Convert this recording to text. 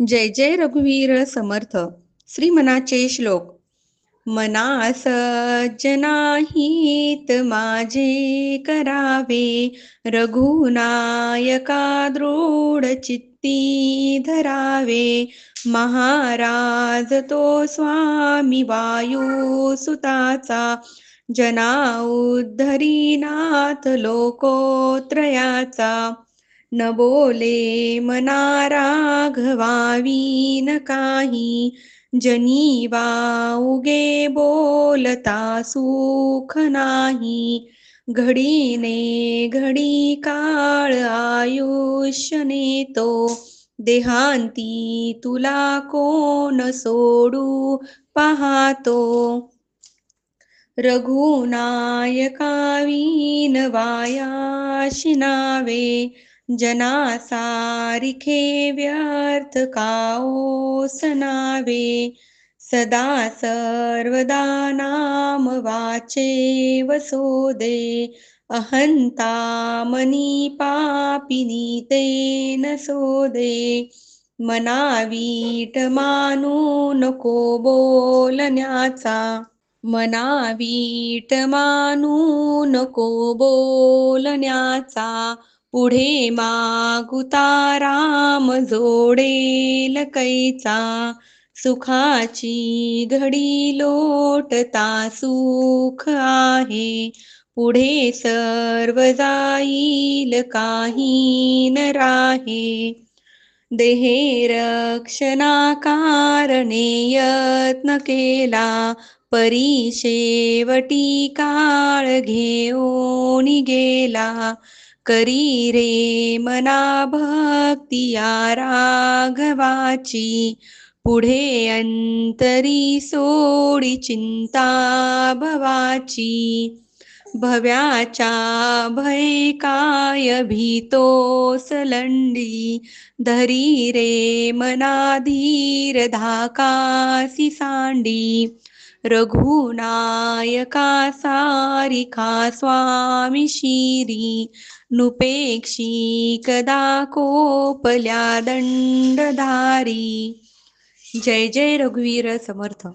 जय जय रघुवीर समर्थ श्रीमनाचे श्लोक. मना सज्जनाहित माझे करावे रघुनायका दृढ चित्ती धरावे. महाराज तो स्वामी वायू सुताचा जना उद्धरीनाथ लोकोत्रयाचा. न बोले मना राघवावी न काही जनी उगे बोलता सुख नाही. घडीने घडी काळ आयुष्य नेतो देहांती तुला कोण सोडू पाहतो. रघुनायकावीन वायाशी नावे जना सारिखे व्यर्थ काओ सनावे सदा सर्वदा नाम वाचे वसोदे अहंता मनी पापिनी ते न सोदे मनावीट मानू नको बोलण्याचा मनावीट मानू नको बोलण्याचा पुढे मागुता राम जोडेल कैचा सुखाची घडी लोटता सुख आहे. पुढे सर्व जाईल काही न राहे. देहे रक्षणा कारणे यत्न केला परी शेवटी काळ घेऊन गेला. करी रे मना भक्ती राघवाची. पुढे अंतरी सोडी चिंता भवाची. भव्याच्या भय काय भीतो सलंडी. धरी रे मना धीर धाकासी सांडी. रघुनायका सारिका स्वामी शिरी नुपेक्षी कदा कोपल्या दंडधारी जय जय रघुवीर समर्थ.